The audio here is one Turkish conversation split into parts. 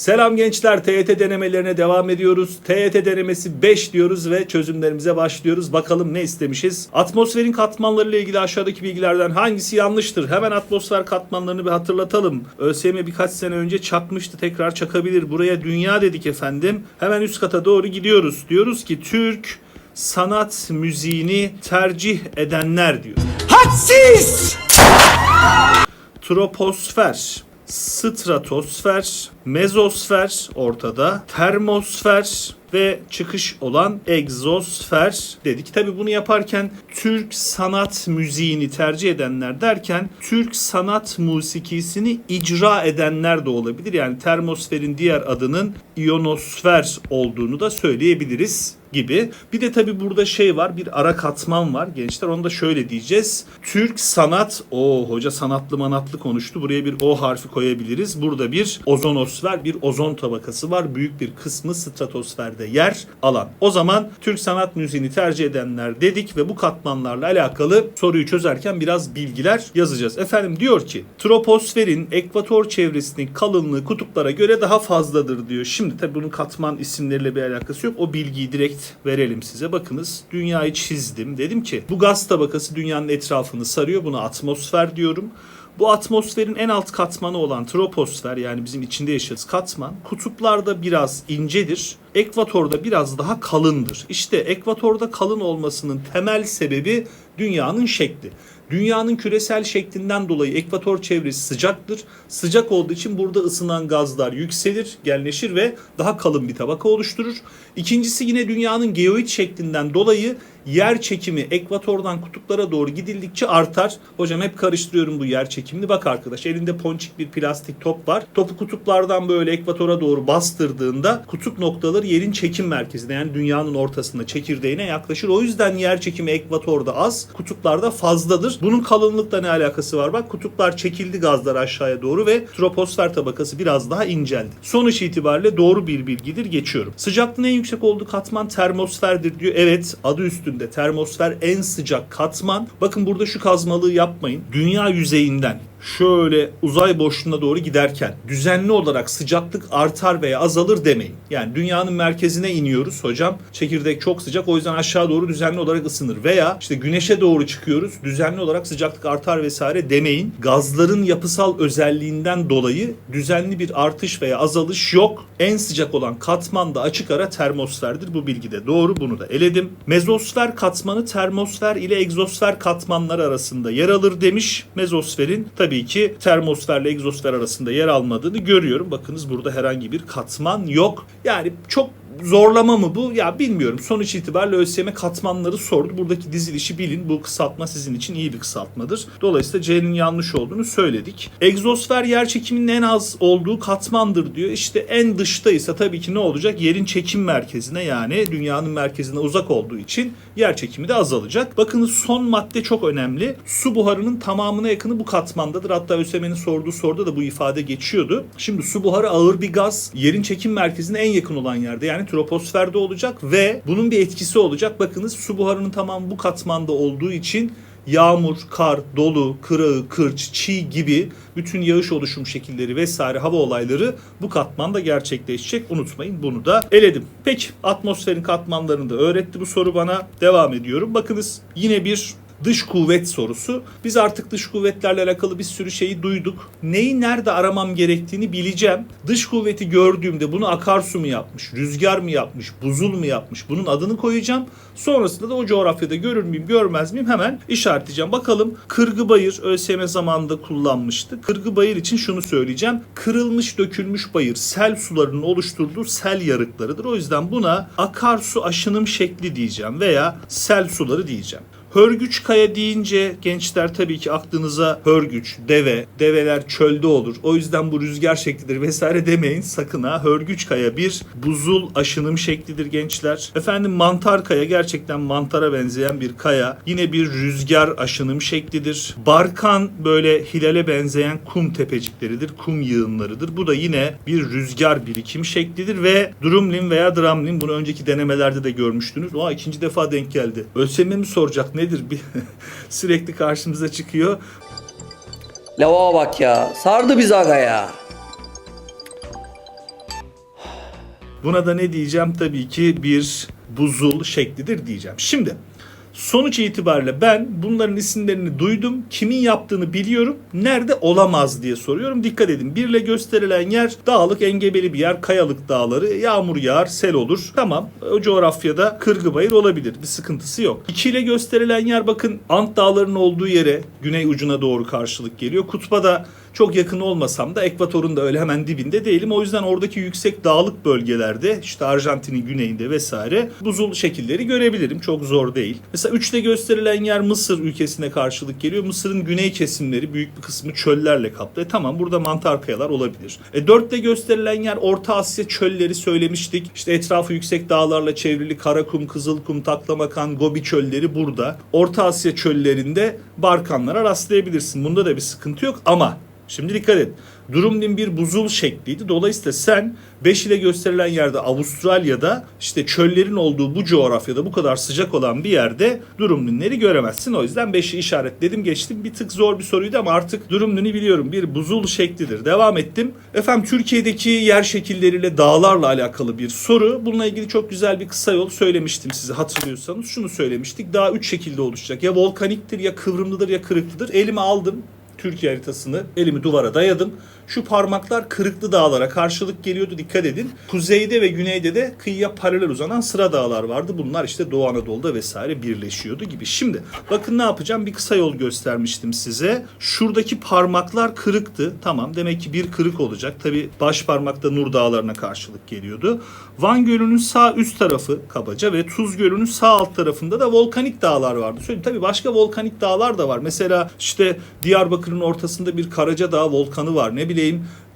Selam gençler TYT denemelerine devam ediyoruz. TYT denemesi 5 diyoruz ve çözümlerimize başlıyoruz. Bakalım ne istemişiz? Atmosferin katmanlarıyla ilgili aşağıdaki bilgilerden hangisi yanlıştır? Hemen atmosfer katmanlarını bir hatırlatalım. ÖSYM birkaç sene önce çakmıştı tekrar çakabilir. Buraya dünya dedik efendim. Hemen üst kata doğru gidiyoruz. Diyoruz ki Türk sanat müziğini tercih edenler diyor. Hadsiz! troposfer, stratosfer, mezosfer ortada, termosfer ve çıkış olan egzosfer dedik. Tabi bunu yaparken Türk sanat müziğini tercih edenler derken Türk sanat musikisini icra edenler de olabilir. Yani termosferin diğer adının ionosfer olduğunu da söyleyebiliriz gibi. Bir de tabi burada şey var bir ara katman var gençler onu da şöyle diyeceğiz. Türk sanat o hoca sanatlı manatlı konuştu buraya bir O harfi koyabiliriz. Burada bir ozonosfer bir ozon tabakası var. Büyük bir kısmı stratosferde yer alan. O zaman Türk sanat müziğini tercih edenler dedik ve bu katmanlarla alakalı soruyu çözerken biraz bilgiler yazacağız. Efendim diyor ki troposferin ekvator çevresinin kalınlığı kutuplara göre daha fazladır diyor. Şimdi tabi bunun katman isimleriyle bir alakası yok. O bilgiyi direkt verelim size. Bakınız dünyayı çizdim. Dedim ki bu gaz tabakası dünyanın etrafını sarıyor. Buna atmosfer diyorum. Bu atmosferin en alt katmanı olan troposfer yani bizim içinde yaşadığımız katman kutuplarda biraz incedir. Ekvatorda biraz daha kalındır. İşte ekvatorda kalın olmasının temel sebebi dünyanın şekli. Dünyanın küresel şeklinden dolayı ekvator çevresi sıcaktır. Sıcak olduğu için burada ısınan gazlar yükselir, genleşir ve daha kalın bir tabaka oluşturur. İkincisi yine dünyanın geoid şeklinden dolayı yer çekimi ekvatordan kutuplara doğru gidildikçe artar. Hocam hep karıştırıyorum bu yer çekimini. Bak arkadaş elinde ponçik bir plastik top var. Topu kutuplardan böyle ekvatora doğru bastırdığında kutup noktaları yerin çekim merkezine yani dünyanın ortasında çekirdeğine yaklaşır. O yüzden yer çekimi ekvatorda az, kutuplarda fazladır. Bunun kalınlıkla ne alakası var? Bak kutuplar çekildi gazlar aşağıya doğru ve troposfer tabakası biraz daha inceldi. Sonuç itibariyle doğru bir bilgidir. Geçiyorum. Sıcaklığın en yüksek olduğu katman termosferdir diyor. Evet adı üstünde termosfer en sıcak katman. Bakın burada şu kazmalığı yapmayın. Dünya yüzeyinden şöyle uzay boşluğuna doğru giderken düzenli olarak sıcaklık artar veya azalır demeyin. Yani dünyanın merkezine iniyoruz hocam. Çekirdek çok sıcak o yüzden aşağı doğru düzenli olarak ısınır. Veya işte güneşe doğru çıkıyoruz düzenli olarak sıcaklık artar vesaire demeyin. Gazların yapısal özelliğinden dolayı düzenli bir artış veya azalış yok. En sıcak olan katman da açık ara termosferdir. Bu bilgi de doğru bunu da eledim. Mezosfer katmanı termosfer ile egzosfer katmanları arasında yer alır demiş. Mezosferin tabii ki termosferle egzosfer arasında yer almadığını görüyorum. Bakınız burada herhangi bir katman yok. Yani çok zorlama mı bu? Ya bilmiyorum. Sonuç itibariyle ÖSYM katmanları sordu. Buradaki dizilişi bilin. Bu kısaltma sizin için iyi bir kısaltmadır. Dolayısıyla C'nin yanlış olduğunu söyledik. Egzosfer yer çekiminin en az olduğu katmandır diyor. İşte en dıştaysa tabii ki ne olacak? Yerin çekim merkezine yani dünyanın merkezine uzak olduğu için yer çekimi de azalacak. Bakınız son madde çok önemli. Su buharının tamamına yakını bu katmandadır. Hatta ÖSYM'nin sorduğu soruda da bu ifade geçiyordu. Şimdi su buharı ağır bir gaz. Yerin çekim merkezine en yakın olan yerde yani troposferde olacak ve bunun bir etkisi olacak. Bakınız su buharının tamamı bu katmanda olduğu için yağmur, kar, dolu, kırağı, kırç, çiğ gibi bütün yağış oluşum şekilleri vesaire hava olayları bu katmanda gerçekleşecek. Unutmayın bunu da eledim. Peki atmosferin katmanlarını da öğretti bu soru bana. Devam ediyorum. Bakınız yine bir dış kuvvet sorusu. Biz artık dış kuvvetlerle alakalı bir sürü şeyi duyduk. Neyi nerede aramam gerektiğini bileceğim. Dış kuvveti gördüğümde bunu akarsu mu yapmış, rüzgar mı yapmış, buzul mu yapmış bunun adını koyacağım. Sonrasında da o coğrafyada görür müyüm görmez miyim hemen işaretleyeceğim. Bakalım Kırgıbayır ÖSYM zamanında kullanmıştı. Kırgıbayır için şunu söyleyeceğim. Kırılmış dökülmüş bayır sel sularının oluşturduğu sel yarıklarıdır. O yüzden buna akarsu aşınım şekli diyeceğim veya sel suları diyeceğim. Hörgüç kaya deyince gençler tabii ki aklınıza hörgüç, deve, develer çölde olur. O yüzden bu rüzgar şeklidir vesaire demeyin sakın ha. Hörgüç kaya bir buzul aşınım şeklidir gençler. Efendim mantar kaya gerçekten mantara benzeyen bir kaya. Yine bir rüzgar aşınım şeklidir. Barkan böyle hilale benzeyen kum tepecikleridir, kum yığınlarıdır. Bu da yine bir rüzgar birikim şeklidir ve drumlin veya dramlin bunu önceki denemelerde de görmüştünüz. Oha ikinci defa denk geldi. ÖSYM mi soracak nedir? Bir sürekli karşımıza çıkıyor. Lava bak ya. Sardı biz aga ya. Buna da ne diyeceğim? Tabii ki bir buzul şeklidir diyeceğim. Şimdi sonuç itibariyle ben bunların isimlerini duydum. Kimin yaptığını biliyorum. Nerede olamaz diye soruyorum. Dikkat edin. Birle gösterilen yer dağlık, engebeli bir yer. Kayalık dağları. Yağmur yağar, sel olur. Tamam. O coğrafyada kırgı bayır olabilir. Bir sıkıntısı yok. İki ile gösterilen yer bakın Ant dağlarının olduğu yere güney ucuna doğru karşılık geliyor. Kutba da çok yakın olmasam da ekvatorun da öyle hemen dibinde değilim. O yüzden oradaki yüksek dağlık bölgelerde işte Arjantin'in güneyinde vesaire buzul şekilleri görebilirim. Çok zor değil. Mesela 3'te gösterilen yer Mısır ülkesine karşılık geliyor. Mısır'ın güney kesimleri büyük bir kısmı çöllerle kaplı. E tamam burada mantar kayalar olabilir. E 4'te gösterilen yer Orta Asya çölleri söylemiştik. İşte etrafı yüksek dağlarla çevrili Karakum, Kızılkum, Taklamakan, Gobi çölleri burada. Orta Asya çöllerinde Barkanlara rastlayabilirsin. Bunda da bir sıkıntı yok ama Şimdi dikkat et. Durumdin bir buzul şekliydi. Dolayısıyla sen 5 ile gösterilen yerde Avustralya'da işte çöllerin olduğu bu coğrafyada bu kadar sıcak olan bir yerde Durumdinleri göremezsin. O yüzden 5'i işaretledim geçtim. Bir tık zor bir soruydu ama artık Durumdin'i biliyorum. Bir buzul şeklidir. Devam ettim. Efendim Türkiye'deki yer şekilleriyle dağlarla alakalı bir soru. Bununla ilgili çok güzel bir kısa yol söylemiştim size hatırlıyorsanız. Şunu söylemiştik. Daha 3 şekilde oluşacak. Ya volkaniktir ya kıvrımlıdır ya kırıklıdır. Elime aldım. Türkiye haritasını elimi duvara dayadım. Şu parmaklar kırıklı dağlara karşılık geliyordu dikkat edin. Kuzeyde ve güneyde de kıyıya paralel uzanan sıra dağlar vardı. Bunlar işte Doğu Anadolu'da vesaire birleşiyordu gibi. Şimdi bakın ne yapacağım bir kısa yol göstermiştim size. Şuradaki parmaklar kırıktı. Tamam demek ki bir kırık olacak. Tabi baş parmakta Nur Dağları'na karşılık geliyordu. Van Gölü'nün sağ üst tarafı kabaca ve Tuz Gölü'nün sağ alt tarafında da volkanik dağlar vardı. Söyleyeyim tabi başka volkanik dağlar da var. Mesela işte Diyarbakır'ın ortasında bir Karaca Dağ volkanı var. Ne bileyim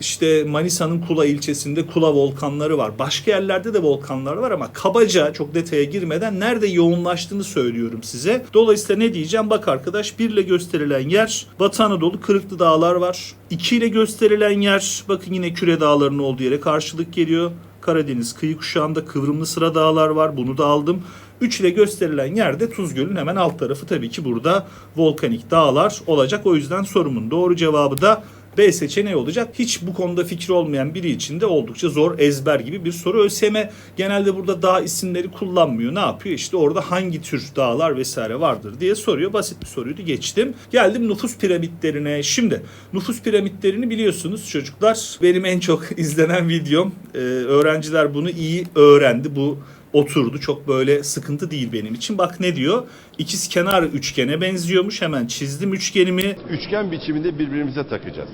işte Manisa'nın Kula ilçesinde Kula volkanları var. Başka yerlerde de volkanlar var ama kabaca çok detaya girmeden nerede yoğunlaştığını söylüyorum size. Dolayısıyla ne diyeceğim? Bak arkadaş 1 ile gösterilen yer Batı Anadolu Kırıklı Dağlar var. 2 ile gösterilen yer bakın yine Küre Dağları'nın olduğu yere karşılık geliyor. Karadeniz kıyı kuşağında Kıvrımlı Sıra Dağlar var. Bunu da aldım. 3 ile gösterilen yerde Tuz Gölü'nün hemen alt tarafı tabii ki burada volkanik dağlar olacak. O yüzden sorumun doğru cevabı da B seçeneği olacak. Hiç bu konuda fikri olmayan biri için de oldukça zor ezber gibi bir soru. ÖSYM genelde burada dağ isimleri kullanmıyor. Ne yapıyor? İşte orada hangi tür dağlar vesaire vardır diye soruyor. Basit bir soruydu geçtim. Geldim nüfus piramitlerine. Şimdi nüfus piramitlerini biliyorsunuz çocuklar. Benim en çok izlenen videom. Ee, öğrenciler bunu iyi öğrendi. Bu oturdu. Çok böyle sıkıntı değil benim için. Bak ne diyor? İkiz kenar üçgene benziyormuş. Hemen çizdim üçgenimi. üçgen biçiminde birbirimize takacağız.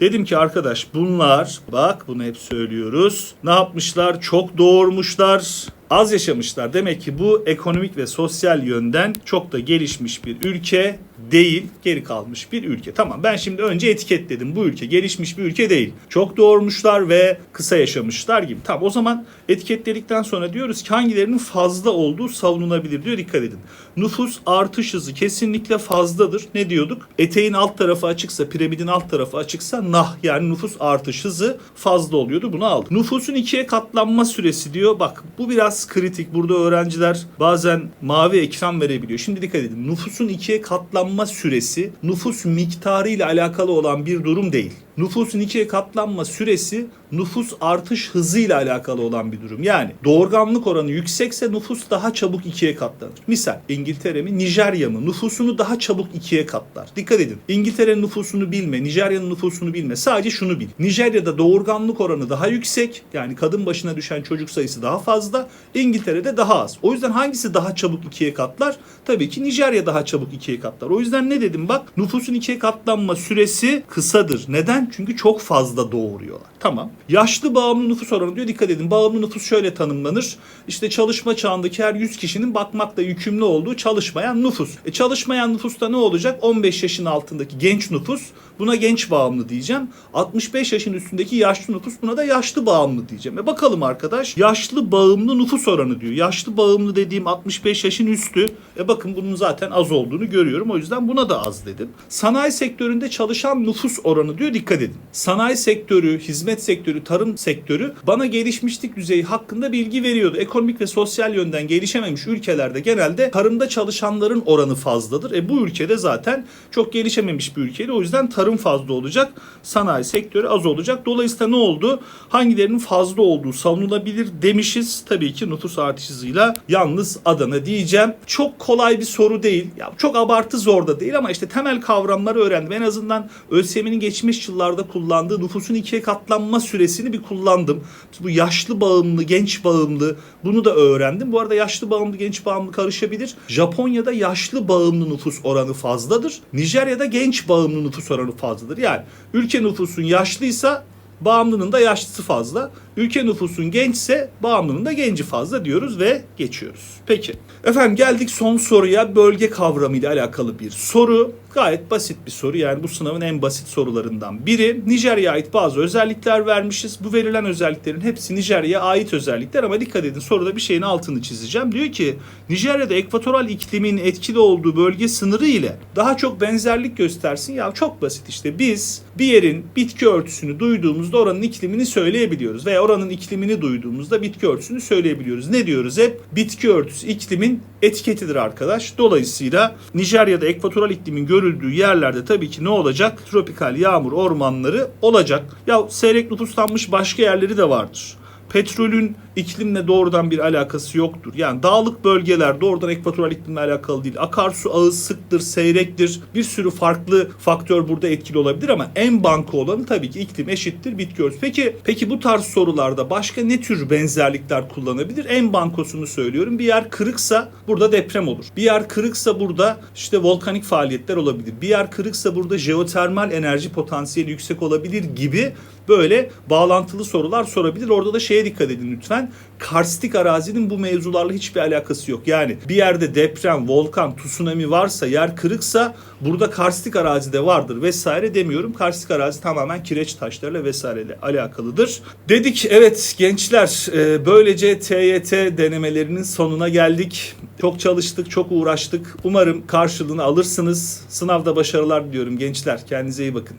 Dedim ki arkadaş bunlar bak bunu hep söylüyoruz. Ne yapmışlar? Çok doğurmuşlar. Az yaşamışlar. Demek ki bu ekonomik ve sosyal yönden çok da gelişmiş bir ülke değil, geri kalmış bir ülke. Tamam ben şimdi önce etiketledim. Bu ülke gelişmiş bir ülke değil. Çok doğurmuşlar ve kısa yaşamışlar gibi. Tamam o zaman etiketledikten sonra diyoruz ki hangilerinin fazla olduğu savunulabilir diyor. Dikkat edin. Nüfus artış hızı kesinlikle fazladır. Ne diyorduk? Eteğin alt tarafı açıksa, piramidin alt tarafı açıksa nah yani nüfus artış hızı fazla oluyordu. Bunu aldık. Nüfusun ikiye katlanma süresi diyor. Bak bu biraz kritik. Burada öğrenciler bazen mavi ekran verebiliyor. Şimdi dikkat edin. Nüfusun ikiye katlanma süresi nüfus miktarı ile alakalı olan bir durum değil. Nüfusun ikiye katlanma süresi nüfus artış hızıyla alakalı olan bir durum. Yani doğurganlık oranı yüksekse nüfus daha çabuk ikiye katlanır. Misal İngiltere mi Nijerya mı nüfusunu daha çabuk ikiye katlar. Dikkat edin. İngiltere'nin nüfusunu bilme, Nijerya'nın nüfusunu bilme. Sadece şunu bil. Nijerya'da doğurganlık oranı daha yüksek. Yani kadın başına düşen çocuk sayısı daha fazla. İngiltere'de daha az. O yüzden hangisi daha çabuk ikiye katlar? Tabii ki Nijerya daha çabuk ikiye katlar. O yüzden ne dedim bak nüfusun ikiye katlanma süresi kısadır. Neden? Çünkü çok fazla doğuruyorlar. Tamam. Yaşlı bağımlı nüfus oranı diyor. Dikkat edin. Bağımlı nüfus şöyle tanımlanır. İşte çalışma çağındaki her 100 kişinin bakmakla yükümlü olduğu çalışmayan nüfus. E çalışmayan nüfusta ne olacak? 15 yaşın altındaki genç nüfus. Buna genç bağımlı diyeceğim. 65 yaşın üstündeki yaşlı nüfus buna da yaşlı bağımlı diyeceğim. E bakalım arkadaş. Yaşlı bağımlı nüfus oranı diyor. Yaşlı bağımlı dediğim 65 yaşın üstü. E bakın bunun zaten az olduğunu görüyorum. O yüzden yüzden buna da az dedim. Sanayi sektöründe çalışan nüfus oranı diyor dikkat edin. Sanayi sektörü, hizmet sektörü, tarım sektörü bana gelişmişlik düzeyi hakkında bilgi veriyordu. Ekonomik ve sosyal yönden gelişememiş ülkelerde genelde tarımda çalışanların oranı fazladır. E bu ülkede zaten çok gelişememiş bir ülkeydi. O yüzden tarım fazla olacak, sanayi sektörü az olacak. Dolayısıyla ne oldu? Hangilerinin fazla olduğu savunulabilir demişiz. Tabii ki nüfus artış hızıyla yalnız Adana diyeceğim. Çok kolay bir soru değil. Ya çok abartı zor da değil ama işte temel kavramları öğrendim. En azından ÖSYM'nin geçmiş yıllarda kullandığı nüfusun ikiye katlanma süresini bir kullandım. Bu yaşlı bağımlı, genç bağımlı bunu da öğrendim. Bu arada yaşlı bağımlı, genç bağımlı karışabilir. Japonya'da yaşlı bağımlı nüfus oranı fazladır. Nijerya'da genç bağımlı nüfus oranı fazladır. Yani ülke nüfusun yaşlıysa bağımlının da yaşlısı fazla. Ülke nüfusun gençse bağımlının da genci fazla diyoruz ve geçiyoruz. Peki. Efendim geldik son soruya. Bölge kavramı ile alakalı bir soru. Gayet basit bir soru. Yani bu sınavın en basit sorularından biri. Nijerya'ya ait bazı özellikler vermişiz. Bu verilen özelliklerin hepsi Nijerya'ya ait özellikler ama dikkat edin soruda bir şeyin altını çizeceğim. Diyor ki Nijerya'da ekvatoral iklimin etkili olduğu bölge sınırı ile daha çok benzerlik göstersin. Ya çok basit işte biz bir yerin bitki örtüsünü duyduğumuzda oranın iklimini söyleyebiliyoruz. Veya oranın iklimini duyduğumuzda bitki örtüsünü söyleyebiliyoruz. Ne diyoruz hep? Bitki örtüsü iklimin etiketidir arkadaş. Dolayısıyla Nijerya'da ekvatoral iklimin görüldüğü yerlerde tabii ki ne olacak? Tropikal yağmur ormanları olacak. Ya seyrek nüfuslanmış başka yerleri de vardır. Petrolün iklimle doğrudan bir alakası yoktur. Yani dağlık bölgeler doğrudan ekvatoral iklimle alakalı değil. Akarsu ağı sıktır, seyrektir. Bir sürü farklı faktör burada etkili olabilir ama en banko olanı tabii ki iklim eşittir bitki örtüsü. Peki peki bu tarz sorularda başka ne tür benzerlikler kullanabilir? En bankosunu söylüyorum. Bir yer kırıksa burada deprem olur. Bir yer kırıksa burada işte volkanik faaliyetler olabilir. Bir yer kırıksa burada jeotermal enerji potansiyeli yüksek olabilir gibi böyle bağlantılı sorular sorabilir. Orada da şeye dikkat edin lütfen. Karstik arazinin bu mevzularla hiçbir alakası yok. Yani bir yerde deprem, volkan, tsunami varsa, yer kırıksa burada karstik arazide vardır vesaire demiyorum. Karstik arazi tamamen kireç taşlarıyla vesaireyle alakalıdır. Dedik evet gençler e, böylece TYT denemelerinin sonuna geldik. Çok çalıştık, çok uğraştık. Umarım karşılığını alırsınız. Sınavda başarılar diliyorum gençler. Kendinize iyi bakın.